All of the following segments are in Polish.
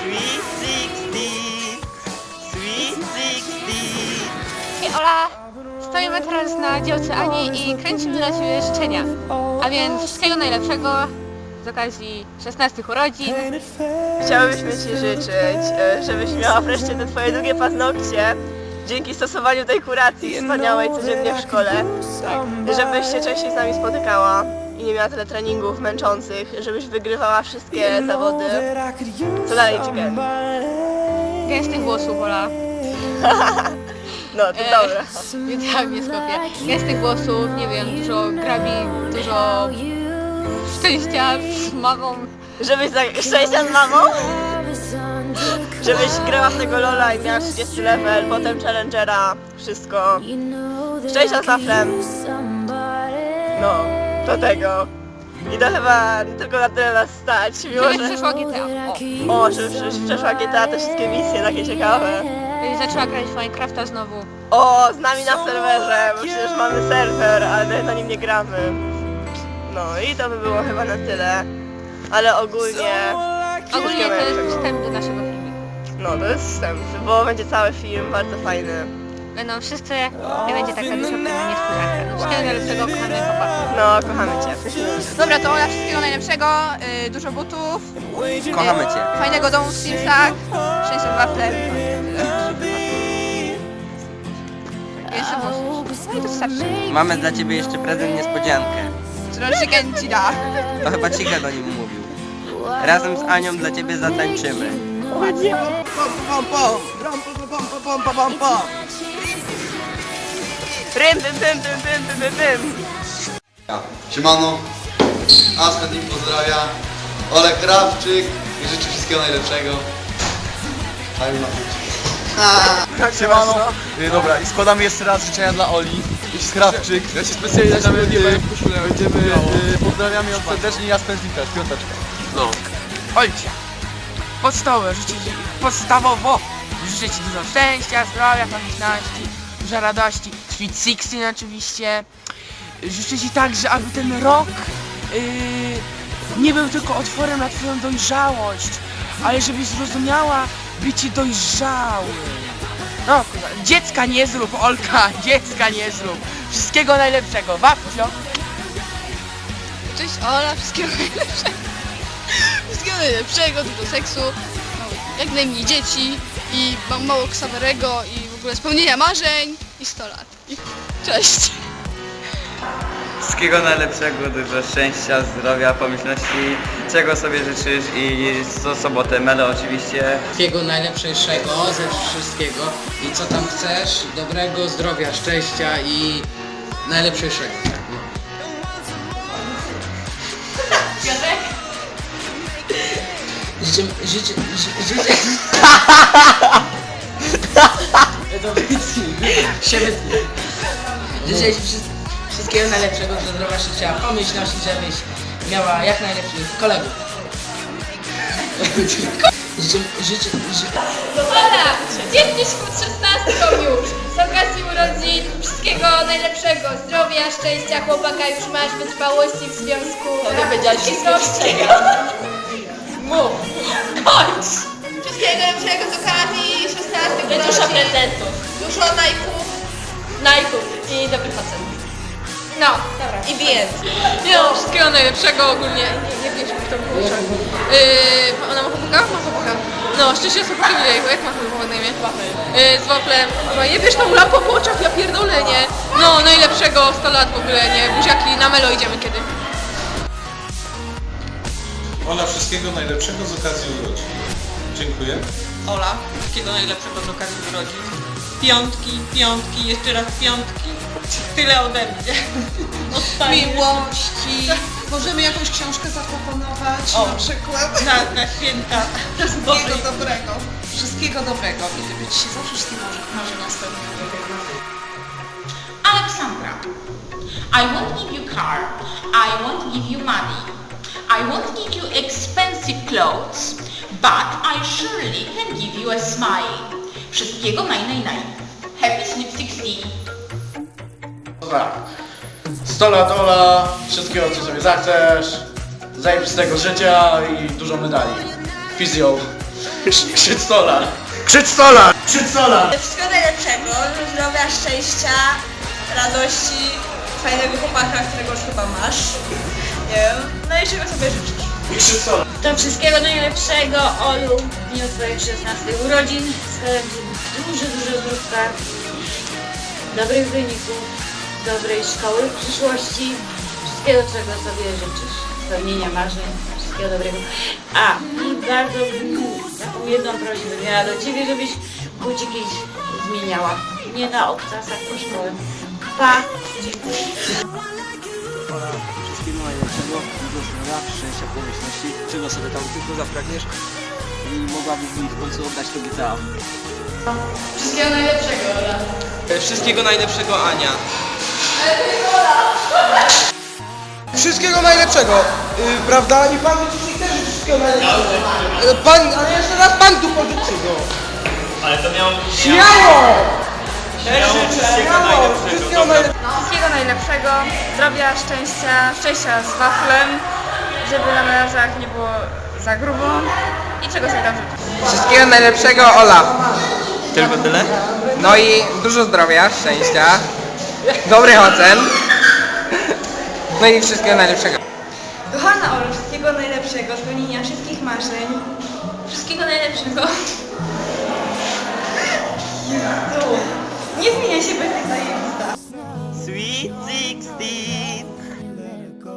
Sweet Sixteen, Sweet Sixteen. Hej Ola! Stoimy teraz na działce Ani i kręcimy dla Ciebie życzenia. A więc wszystkiego najlepszego z okazji 16 urodzin. Chciałybyśmy Ci życzyć, e, żebyś miała wreszcie te Twoje długie paznokcie dzięki stosowaniu tej kuracji wspaniałej codziennie w szkole. Tak. Żebyś się częściej z nami spotykała i nie miała tyle treningów męczących, żebyś wygrywała wszystkie zawody. Co dalej, Chicken? Gęstych włosów Ola. No, to E, dobra. Wiedziałam, nie skopię. Gęstych włosów, nie wiem, dużo grabi, dużo szczęścia z mamą. Żebyś za szczęścia z mamą? Żebyś grała w tego Lola i miała 30 level, potem Challengera, wszystko. Szczęścia z waflem. No, do tego. I to chyba tylko na tyle nas stać, mimo Żeby że... przyszła GTA. O. O, przecież przeszła GTA te wszystkie misje takie ciekawe. I zaczęła grać w Minecrafta znowu. O, z nami na serwerze, bo przecież mamy serwer, ale na nim nie gramy. No i to by było chyba na tyle. Ale ogólnie... Ogólnie to jest wstęp do naszego filmiku. No, to jest wstęp, bo będzie cały film bardzo fajny. Będą wszyscy, nie będzie taka duża pewna niespodzianka. No, Wszystkiego najlepszego, kochamy chłopaków. No, kochamy Cię. Dobra, to Ola, wszystkiego najlepszego, y, dużo butów, Kochamy Cię. fajnego domu w Simsach, szczęścia w wafle. Jeszcze włosów. No i to starczy. Mamy dla Ciebie jeszcze prezent niespodziankę. Czy ci da? To chyba Cicha do nim mówił. Razem z Anią dla Ciebie zatańczymy. Rym, bym, bym, bym, bym, bym, bym, bym. Siemano, Aspen im pozdrawia, Olek Krawczyk i życzę wszystkiego najlepszego. Fajnie ma być. Siemano. Y, Dobra, i składamy jeszcze raz życzenia dla Oli i Skrawczyk. Ja się specjalnie będziemy, będziemy y, pozdrawiamy ją serdecznie i Aspen też, piąteczka. No. Olcia. Podstawowo życzę Ci, podstawowo życzę Ci dużo szczęścia, zdrowia, pamiętności, dużo radości. Sweet Sixteen oczywiście. Życzę Ci także, aby ten rok yy, nie był tylko otworem na Twoją dojrzałość, ale żebyś zrozumiała bycie dojrzałym. No, dziecka nie zrób, Olka, dziecka nie zrób. Wszystkiego najlepszego, wafcio. Cześć Ola, wszystkiego najlepszego. Wszystkiego najlepszego, dużo seksu, jak najmniej dzieci i mam mało ksawerego i ogóle spełnienia marzeń i 100 lat. I cześć. Wszystkiego najlepszego, dużo szczęścia, zdrowia, pomyślności, czego sobie życzysz i co sobotę mele oczywiście. Wszystkiego najlepszego ze wszystkiego i co tam chcesz, dobrego, zdrowia, szczęścia i najlepszego. Życzę, życzę, życzę, życzę... Się wytnie. Życzę Ci wszy- wszystkiego najlepszego, do zdrowia, życia, pomyślności, żebyś miała jak najlepszych kolegów. Życzę, życzę, życzę... Ola, dzień pod 16 już. Z okazji urodzin wszystkiego najlepszego. Zdrowia, szczęścia, chłopaka już masz, wytrwałości w związku. To nie powiedziałaś wszystkiego. Mów. Kończ. Wszystkiego najlepszego z okazji 16 Dużo prezentów. Dużo najków. Najków i dobry facet. No, dobra. I. Nie no, wszystkiego najlepszego ogólnie. Nie, nie bierz mi w tą kurczę. Yy, ona ma chłopaka? Ma chłopaka. No, szczęście chłopakiem jejku, jak ma chłopak na imię? Yy, z waflem. Chyba nie bierz tą lampą po oczach, ja pierdolę, nie? No, najlepszego 100 lat w ogóle, nie? Buziaki, na melo idziemy kiedy. Ola, wszystkiego najlepszego z okazji urodzin. Dziękuję. Ola, wszystkiego najlepszego z okazji urodzin. Piątki, piątki, jeszcze raz piątki. Tyle ode mnie. Miłości. Możemy jakąś książkę zaproponować na przykład. Na, na święta. Wszystkiego dobrego. Wszystkiego dobrego i żeby Ci się zawsze wszystkie marze- marzenia spełniały. Aleksandra, I won't give you car. I won't give you money. I won't give you expensive clothes. But I surely can give you a smile. Wszystkiego naj, naj, naj. Happy Sleep 16. Dobra. 100 lat Ola, wszystkiego co sobie zachcesz, zajebistego życia i dużo medali. Fizjo. Krzycz sola! Krzycz sola! Krzycz sola! Wszystkiego najlepszego, zdrowia, szczęścia, radości, fajnego chłopaka, którego już chyba masz. Nie wiem. No i czego sobie życzysz? Krzycz sola! To wszystkiego najlepszego, Olu, w dniu Twoich 16 urodzin. Składam Ci dużo, dużo zdrówka, dobrych wyników, dobrej szkoły w przyszłości, wszystkiego, czego sobie życzysz, spełnienia marzeń, wszystkiego dobrego. A, i bardzo taką jedną prośbę miała do Ciebie, żebyś buciki zmieniała. Nie na obcasach po szkołę. Pa! Dziękuję. Wszystkiego najlepszego, dużo zdrowia, szczęścia, pomyślności, czego sobie tam tylko zapragniesz i mogłabyś mi w końcu oddać to GTA. Wszystkiego najlepszego, Ola. Wszystkiego najlepszego, Ania. Wszystkiego najlepszego, yy, prawda? I pan ci też wszystkiego najlepszego. Yy, Pan, ale jeszcze raz pan tu pożyczy go. Ale to miało... Śmiało! Śmiało! Wszystkiego najlepszego. Wszystkiego najlepszego, zdrowia, szczęścia, szczęścia z waflem, żeby na melanżach nie było za grubo i czego sobie tam życzyć. Wszystkiego najlepszego, Ola. Tylko tyle? No i dużo zdrowia, szczęścia, dobrych ocen. No i wszystkiego najlepszego. Kochana Olu, wszystkiego najlepszego, spełnienia wszystkich marzeń. Wszystkiego najlepszego. Jezu, Nie zmienia się bez zajebista. Sweet Sixteen!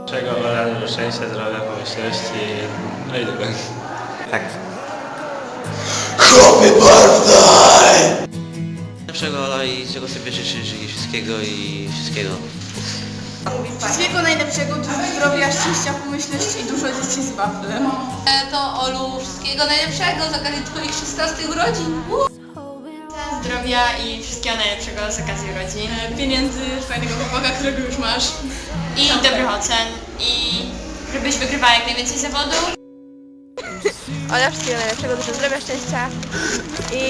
Czego Ola, dużo szczęścia, zdrowia, pomyślności, no i tego. Tak. Najlepszego, Ola, i czego sobie życzysz, i wszystkiego, i wszystkiego. Wszystkiego najlepszego, dużo zdrowia, szczęścia, pomyślności i dużo dzieci z waflem. To Olu, wszystkiego najlepszego z okazji Twoich 16 urodzin. Zdrowia i wszystkiego najlepszego z okazji urodzin. Pieniędzy, fajnego chłopaka, którego już masz. I dobrych ocen. I żebyś wygrywała jak najwięcej zawodów. Ola, wszystkiego najlepszego, dużo zdrowia, szczęścia i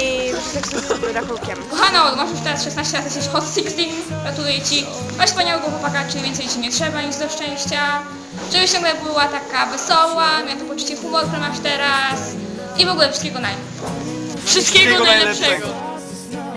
seksu z rachunkiem. Kochana masz już teraz 16 lat, jesteś hot 16, gratuluję Ci. Masz wspaniałego chłopaka, czyli więcej Ci nie trzeba nic do szczęścia. Żebyś ciągle była taka wesoła, miała to poczucie humoru, które masz teraz. I w ogóle wszystkiego naj... Wszystkiego najlepszego.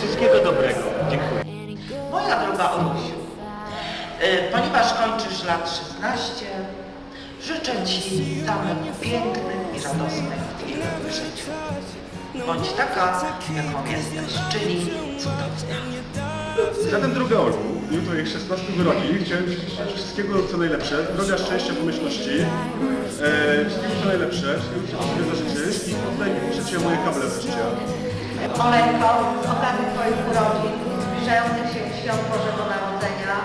Wszystkiego dobrego. Dziękuję. Moja droga Olusiu, y, ponieważ kończysz lat 16, życzę Ci samych pięknych i radosnych chwil w życiu. Bądź taka, jaką jesteś, czyli cudowna. Zatem droga Olu, dniu Twoich 16 urodzin chciałem Ci życzyć wszystkiego co najlepsze, zdrowia, szczęścia, pomyślności, e, wszystkiego co najlepsze, wszystkiego co sobie zażyczysz i muszę Cię moje kable wreszcie. Oleńko, z okazji Twoich urodzin, zbliżających się świąt Bożego Narodzenia,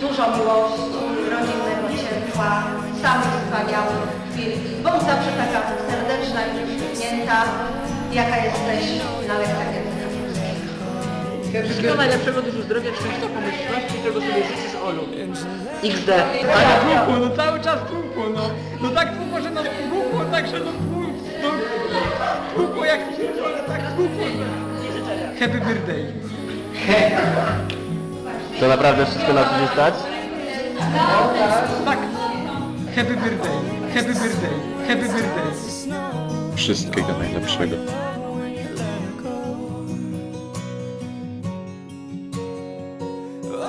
dużo miłości, rodzinnego ciepła, samych wspaniałych chwil. Bądź zawsze taka serdeczna i uśmiechnięta, jaka jesteś nawet tak jak Wszystkiego najlepszego, dużo zdrowia, szczęścia, pomyślności, czego sobie życzysz Olu. XD. Tak tłukło, no cały czas tłukło, no. No tak tłukło, że nas tłukło, tak, że no tłukło, no, tłukło jak ale tak że... Happy birthday. To naprawdę wszystko na co się stać? Tak. Happy birthday, happy birthday, happy birthday. Wszystkiego najlepszego.